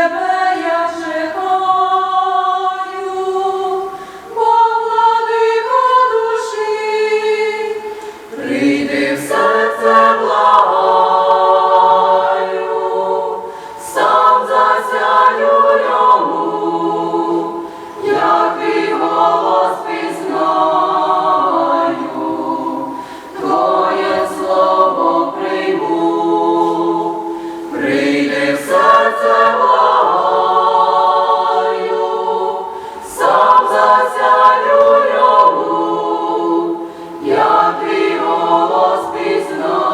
Never. голос пізнав.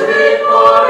sweet voice.